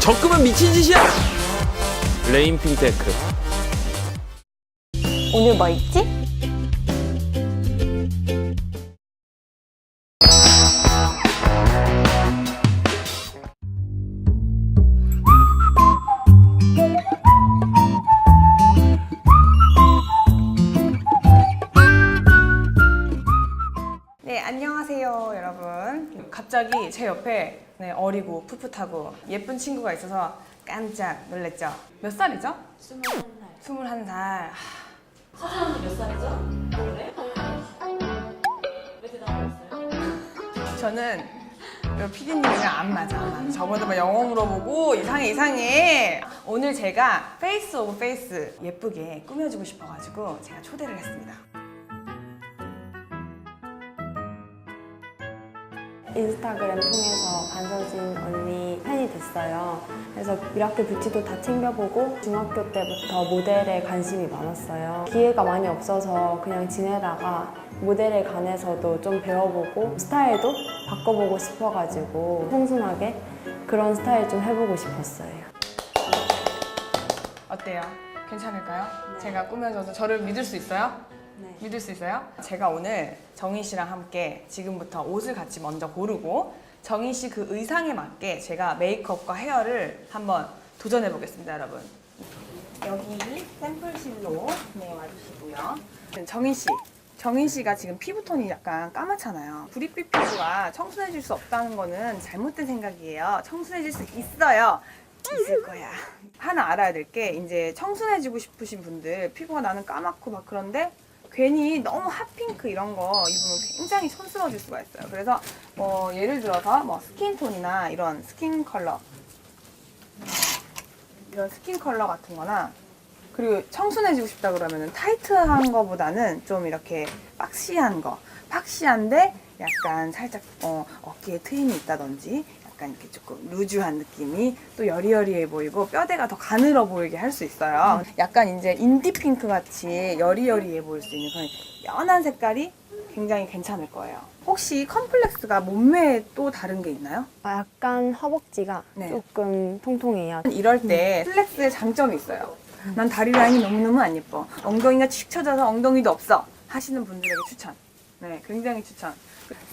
적금은 미친 짓이야. 레인 핀테크. 오늘 뭐 있지? 네, 안녕하세요, 여러분. 갑자기 제 옆에 네, 어리고 풋풋하고 예쁜 친구가 있어서 깜짝 놀랐죠. 몇 살이죠? 21살. 21살. 사장님 몇 살이죠? 올해? 왜 대답하셨어요? 저는 요 피디님이랑 안 맞아, 안 맞아. 저번에 막 영어 물어보고 이상해, 이상해. 오늘 제가 페이스 오브 페이스 예쁘게 꾸며주고 싶어가지고 제가 초대를 했습니다. 인스타그램 통해서 반서진 언니 팬이 됐어요. 그래서 미라클 뷰티도 다 챙겨보고 중학교 때부터 모델에 관심이 많았어요. 기회가 많이 없어서 그냥 지내다가 모델에 관해서도 좀 배워보고 스타일도 바꿔보고 싶어가지고 청순하게 그런 스타일 좀 해보고 싶었어요. 어때요? 괜찮을까요? 제가 꾸며줘서 저를 믿을 수 있어요? 네. 믿을 수 있어요? 제가 오늘 정희 씨랑 함께 지금부터 옷을 같이 먼저 고르고 정희 씨 그 의상에 맞게 제가 메이크업과 헤어를 한번 도전해 보겠습니다, 여러분. 여기 샘플실로 네 와주시고요. 정희 씨, 정희 씨가 지금 피부 톤이 약간 까맣잖아요. 구릿빛 피부가 청순해질 수 없다는 거는 잘못된 생각이에요. 청순해질 수 있어요. 있을 거야. 하나 알아야 될 게 이제 청순해지고 싶으신 분들 피부가 나는 까맣고 막 그런데 괜히 너무 핫핑크 이런 거 입으면 굉장히 촌스러워질 수가 있어요. 그래서 뭐 예를 들어서 뭐 스킨톤이나 이런 스킨 컬러 이런 스킨 컬러 같은 거나 그리고 청순해지고 싶다 그러면은 타이트한 거보다는 좀 이렇게 박시한 거 박시한데 약간 살짝 어, 어깨에 트임이 있다든지 약간 이렇게 조금 루즈한 느낌이 또 여리여리해 보이고 뼈대가 더 가늘어 보이게 할 수 있어요. 약간 이제 인디 핑크 같이 여리여리해 보일 수 있는 그런 연한 색깔이 굉장히 괜찮을 거예요. 혹시 컴플렉스가 몸매에 또 다른 게 있나요? 아, 약간 허벅지가 네. 조금 통통해요. 이럴 때 플렉스의 장점이 있어요. 난 다리 라인이 너무너무 안 예뻐. 엉덩이가 축 처져서 엉덩이도 없어. 하시는 분들에게 추천. 네, 굉장히 추천.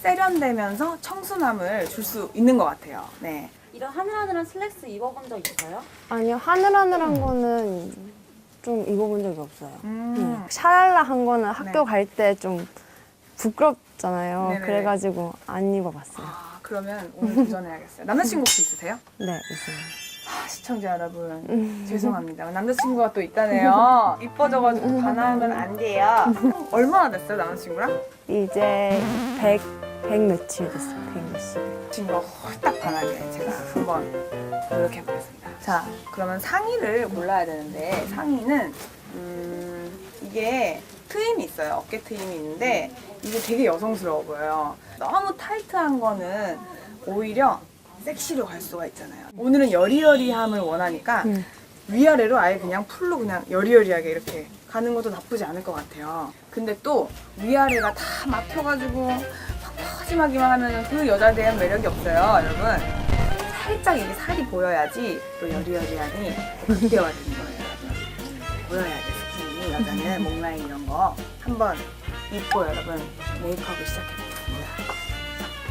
세련되면서 청순함을 줄 수 있는 것 같아요. 네. 이런 하늘하늘한 슬랙스 입어본 적 있어요? 아니요, 하늘하늘한 거는 좀 입어본 적이 없어요. 음. 네. 샤랄라 한 거는 학교 네. 갈때 좀 부끄럽잖아요. 네네네. 그래가지고 안 입어봤어요. 아, 그러면 오늘 도전해야겠어요. 남자친구 혹시 있으세요? 네, 있어요. 아, 시청자 여러분, 죄송합니다. 남자친구가 또 있다네요. 이뻐져가지고 반하면 안 돼요. 얼마나 됐어요, 남자친구랑? 이제 100, 100 며칠 됐어요. 100 며칠. 친구가 홀딱 반하게 제가 한번 노력해 보겠습니다. 자, 그러면 상의를 골라야 되는데 상의는 음, 이게 트임이 있어요. 어깨 트임이 있는데 이게 되게 여성스러워 보여요. 너무 타이트한 거는 오히려 섹시로 갈 수가 있잖아요. 오늘은 여리여리함을 원하니까 음. 위아래로 아예 그냥 풀로 그냥 여리여리하게 이렇게 가는 것도 나쁘지 않을 것 같아요. 근데 또 위아래가 다 막혀가지고 퍽퍽하지마기만 하면 그 여자에 대한 매력이 없어요, 여러분. 살짝 이게 살이 보여야지 또 여리여리하니 극대화 되는 거예요, 여러분. 보여야 돼, 스킨이. 여자는 목 라인 이런 거. 한번 입고 여러분 메이크업을 시작해보겠습니다.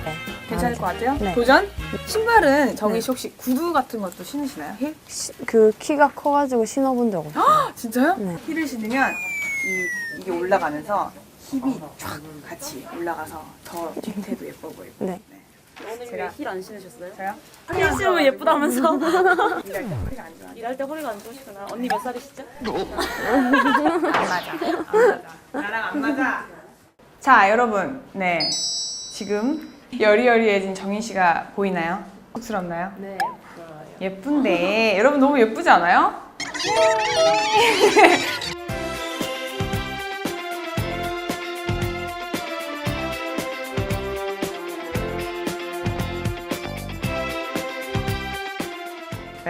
네. 괜찮을 것 같아요? 네. 도전? 신발은 정희 씨 혹시 구두 같은 것도 신으시나요? 힐? 시- 그 키가 커가지고 신어본 적 없어요. 아, 진짜요? 네. 힐을 신으면 이, 이게 올라가면서 힙이 쫙 같이 올라가서 더 뒤태도 예뻐 보이고. 네. 오늘 제가- 왜힐안 신으셨어요? 저요? 힐 신으면 예쁘다면서 일할 때 허리가 안 좋아. 일할 때 허리가 안 좋으시구나 언니 몇 살이시죠? 안 맞아. 안 맞아. 나랑 안 맞아. 자, 여러분. 네. 지금 여리여리해진 정인 씨가 보이나요? 쑥스럽나요? 네 예쁜데 여러분 너무 예쁘지 않아요?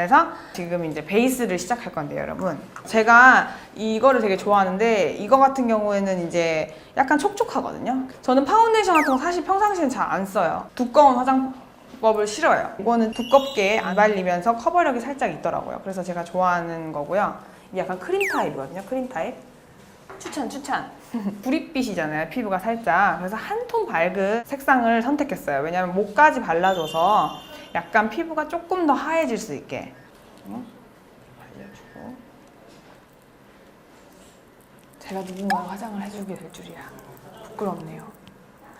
그래서 지금 이제 베이스를 시작할 건데요, 여러분. 제가 이거를 되게 좋아하는데 이거 같은 경우에는 이제 약간 촉촉하거든요. 저는 파운데이션 같은 거 사실 평상시엔 잘 안 써요. 두꺼운 화장 두껍을 싫어해요. 이거는 두껍게 안 발리면서 커버력이 살짝 있더라고요. 그래서 제가 좋아하는 거고요. 이게 약간 크림 타입이거든요. 크림 타입. 추천 추천. 구릿빛이잖아요. 피부가 살짝. 그래서 한 톤 밝은 색상을 선택했어요. 왜냐면 목까지 발라줘서 약간 피부가 조금 더 하얘질 수 있게. 응? 발려주고. 제가 누군가 화장을 해주게 될 줄이야. 부끄럽네요.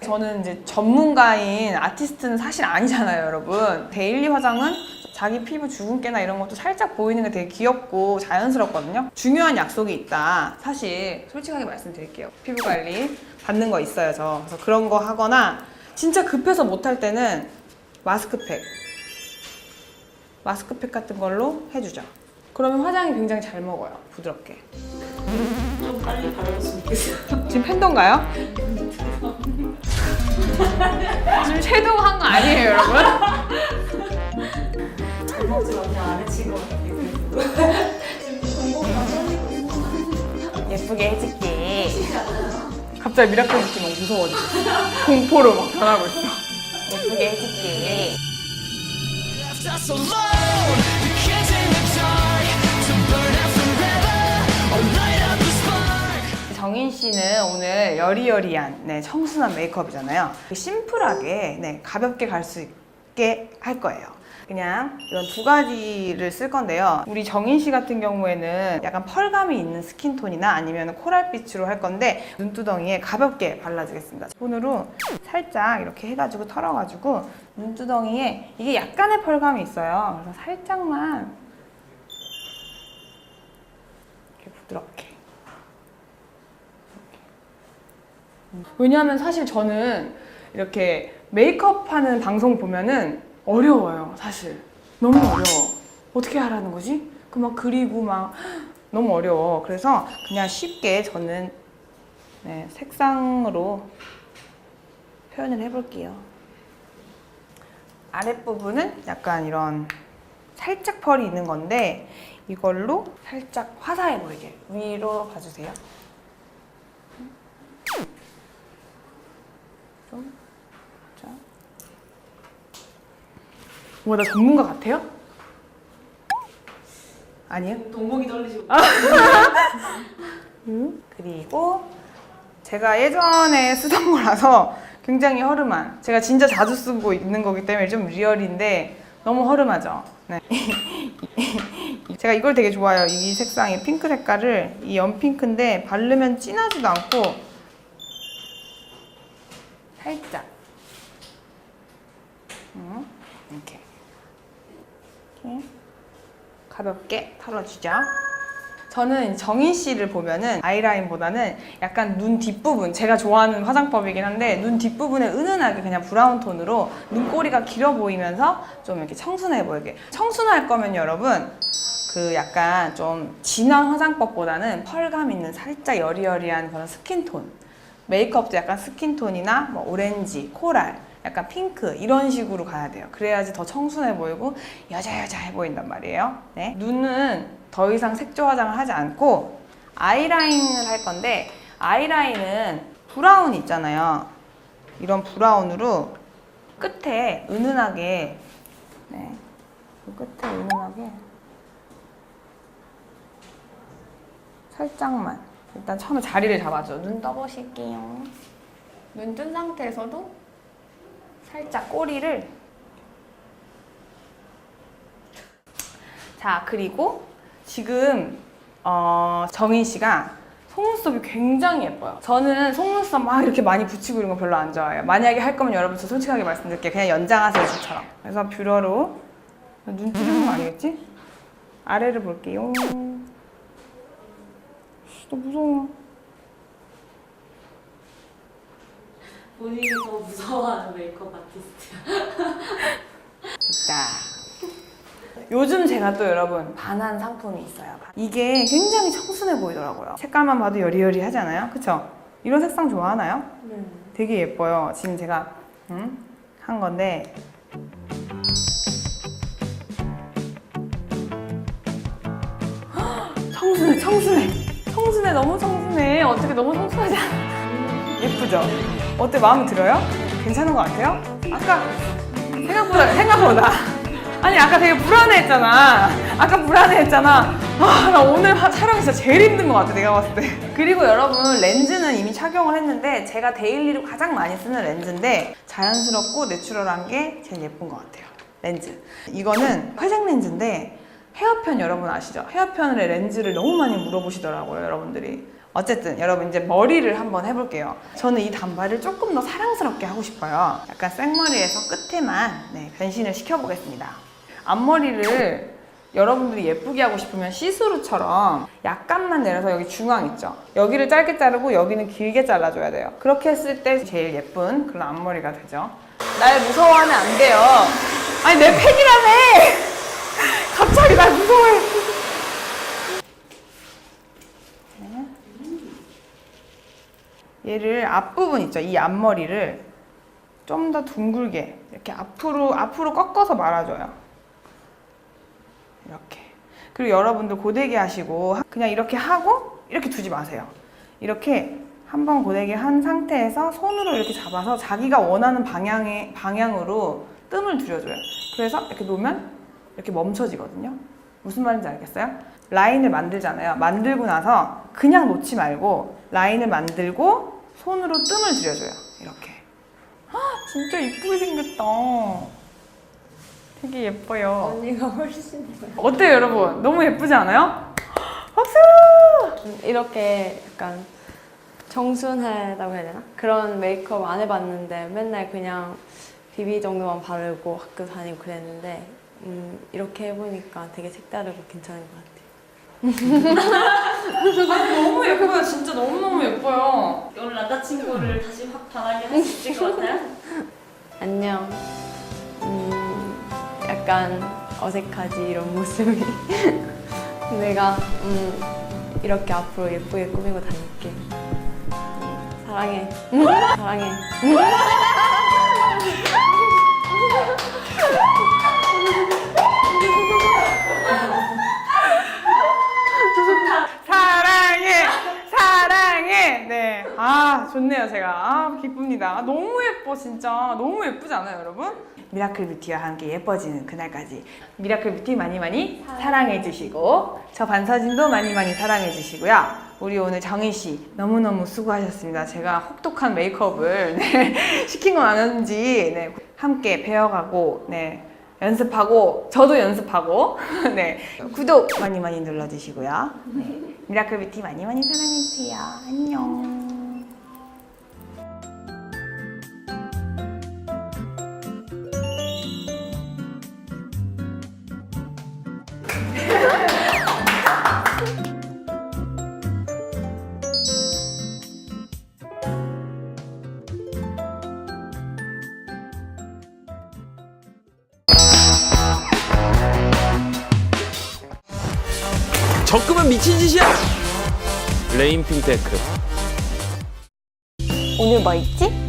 저는 이제 전문가인 아티스트는 사실 아니잖아요, 여러분. 데일리 화장은 자기 피부 주근깨나 이런 것도 살짝 보이는 게 되게 귀엽고 자연스럽거든요. 중요한 약속이 있다. 사실 솔직하게 말씀드릴게요. 피부 관리 받는 거 있어요, 저. 그래서 그런 거 하거나 진짜 급해서 못할 때는 마스크팩. 마스크팩 같은 걸로 해주죠. 그러면 화장이 굉장히 잘 먹어요, 부드럽게. 좀 빨리 발라줬으면 좋겠어요. 지금 팬던가요? 지금 섀도우 한 거 아니에요, 여러분? 잘먹지 언니 아래치고 예쁘게 해줄게. 갑자기 미라클 느낌 너무 무서워지고 공포로 막 변하고 있어. 예쁘게 해줄게. left us alone. The kids in the dark to burn out forever or light up the spark. 정인 씨는 오늘 여리여리한 네, 청순한 메이크업이잖아요. 심플하게 네, 가볍게 갈 수 있게 할 거예요. 그냥 이런 두 가지를 쓸 건데요. 우리 정인 씨 같은 경우에는 약간 펄감이 있는 스킨톤이나 아니면 코랄빛으로 할 건데 눈두덩이에 가볍게 발라주겠습니다. 손으로 살짝 이렇게 해가지고 털어가지고 눈두덩이에 이게 약간의 펄감이 있어요. 그래서 살짝만 이렇게 부드럽게. 왜냐하면 사실 저는 이렇게 메이크업 하는 방송 보면은 어려워요, 사실. 너무 어려워. 어떻게 하라는 거지? 그 막 그리고 막 너무 어려워. 그래서 그냥 쉽게 저는 네, 색상으로 표현을 해볼게요. 아랫부분은 약간 이런 살짝 펄이 있는 건데 이걸로 살짝 화사해 보이게 위로 봐주세요. 좀, 자. 와, 나 전문가 같아요? 아니요? 동공이 떨리시고 그리고 제가 예전에 쓰던 거라서 굉장히 허름한 제가 진짜 자주 쓰고 있는 거기 때문에 좀 리얼인데 너무 허름하죠. 네. 제가 이걸 되게 좋아해요. 이 색상의 핑크 색깔을 이 연핑크인데 바르면 진하지도 않고 살짝 음, 이렇게 가볍게 털어주죠. 저는 정인 씨를 보면은 아이라인보다는 약간 눈 뒷부분 제가 좋아하는 화장법이긴 한데 눈 뒷부분에 은은하게 그냥 브라운 톤으로 눈꼬리가 길어 보이면서 좀 이렇게 청순해 보이게. 청순할 거면 여러분 그 약간 좀 진한 화장법보다는 펄감 있는 살짝 여리여리한 그런 스킨톤. 메이크업도 약간 스킨톤이나 뭐 오렌지, 코랄 약간 핑크 이런 식으로 가야 돼요. 그래야지 더 청순해 보이고 여자여자해 보인단 말이에요. 네. 눈은 더 이상 색조 화장을 하지 않고 아이라인을 할 건데 아이라인은 브라운 있잖아요. 이런 브라운으로 끝에 은은하게 네. 그 끝에 은은하게 살짝만 일단 처음에 자리를 잡아줘. 눈 떠보실게요. 눈 뜬 상태에서도 살짝 꼬리를 자 그리고 지금 어, 정인 씨가 속눈썹이 굉장히 예뻐요. 저는 속눈썹 막 이렇게 많이 붙이고 이런 거 별로 안 좋아해요. 만약에 할 거면 여러분 저 솔직하게 말씀드릴게요. 그냥 연장하세요 저처럼. 그래서 뷰러로 눈 찌르는 거 아니겠지? 아래를 볼게요. 너 무서워. 본인이 더 무서워하는 메이크업 아티스트야. 요즘 제가 또 여러분 반한 상품이 있어요. 이게 굉장히 청순해 보이더라고요. 색깔만 봐도 여리여리하지 않아요? 그쵸? 이런 색상 좋아하나요? 네. 되게 예뻐요. 지금 제가 음, 한 건데 헉, 청순해, 청순해, 청순해, 너무 청순해. 어떻게 너무 청순하지 않아? 예쁘죠? 어때 마음에 들어요? 괜찮은 것 같아요? 아까 생각 생각보다 생각보다 아니 아까 되게 불안해했잖아 아까 불안해했잖아 아 나 오늘 하- 촬영 진짜 제일 힘든 것 같아 내가 봤을 때 그리고 여러분 렌즈는 이미 착용을 했는데 제가 데일리로 가장 많이 쓰는 렌즈인데 자연스럽고 내추럴한 게 제일 예쁜 것 같아요 렌즈 이거는 화장 렌즈인데 헤어편 여러분 아시죠? 헤어편의 렌즈를 너무 많이 물어보시더라고요 여러분들이 어쨌든 여러분 이제 머리를 한번 해볼게요. 저는 이 단발을 조금 더 사랑스럽게 하고 싶어요. 약간 생머리에서 끝에만 네, 변신을 시켜보겠습니다. 앞머리를 여러분들이 예쁘게 하고 싶으면 시스루처럼 약간만 내려서 여기 중앙 있죠? 여기를 짧게 자르고 여기는 길게 잘라줘야 돼요. 그렇게 했을 때 제일 예쁜 그런 앞머리가 되죠. 날 무서워하면 안 돼요. 아니 내 팬이라며! 갑자기 날 무서워해. 얘를 앞부분 있죠? 이 앞머리를 좀 더 둥글게 이렇게 앞으로 앞으로 꺾어서 말아줘요. 이렇게. 그리고 여러분들 고데기 하시고 그냥 이렇게 하고 이렇게 두지 마세요. 이렇게 한번 고데기 한 상태에서 손으로 이렇게 잡아서 자기가 원하는 방향의 방향으로 뜸을 들여줘요. 그래서 이렇게 놓으면 이렇게 멈춰지거든요. 무슨 말인지 알겠어요? 라인을 만들잖아요. 만들고 나서 그냥 놓지 말고 라인을 만들고 손으로 뜸을 들여줘요. 이렇게. 아, 진짜 이쁘게 생겼다. 되게 예뻐요. 언니가 훨씬 어때요, 여러분? 너무 예쁘지 않아요? 박수! 이렇게 약간 정순하다고 해야 되나? 그런 메이크업 안 해봤는데 맨날 그냥 비비 정도만 바르고 학교 다니고 그랬는데 음, 이렇게 해보니까 되게 색다르고 괜찮은 것 같아요. 너무 예뻐요. 진짜 너무너무 예뻐요. 오늘 남자친구를 다시 확 반하게 할 수 있을 것 같아요? 안녕. 음, 약간 어색하지 이런 모습이. 내가 음, 이렇게 앞으로 예쁘게 꾸미고 다닐게. 음, 사랑해. 사랑해. 사랑해! 아, 기쁩니다. 아, 너무 예뻐, 진짜. 너무 예쁘지 않아요, 여러분? 미라클 뷰티와 함께 예뻐지는 그날까지 미라클 뷰티 많이 많이 사랑해 주시고 저 반사진도 많이 많이 사랑해 주시고요. 우리 오늘 정희 씨 너무너무 수고하셨습니다. 제가 혹독한 메이크업을 네, 시킨 건 아닌지 네, 함께 배워가고 네, 연습하고 저도 연습하고 네, 구독 많이 많이 눌러주시고요. 네, 미라클 뷰티 많이 많이 사랑해 주세요. 안녕. 적금은 미친 짓이야. 레인핑테크. 오늘 뭐 있지?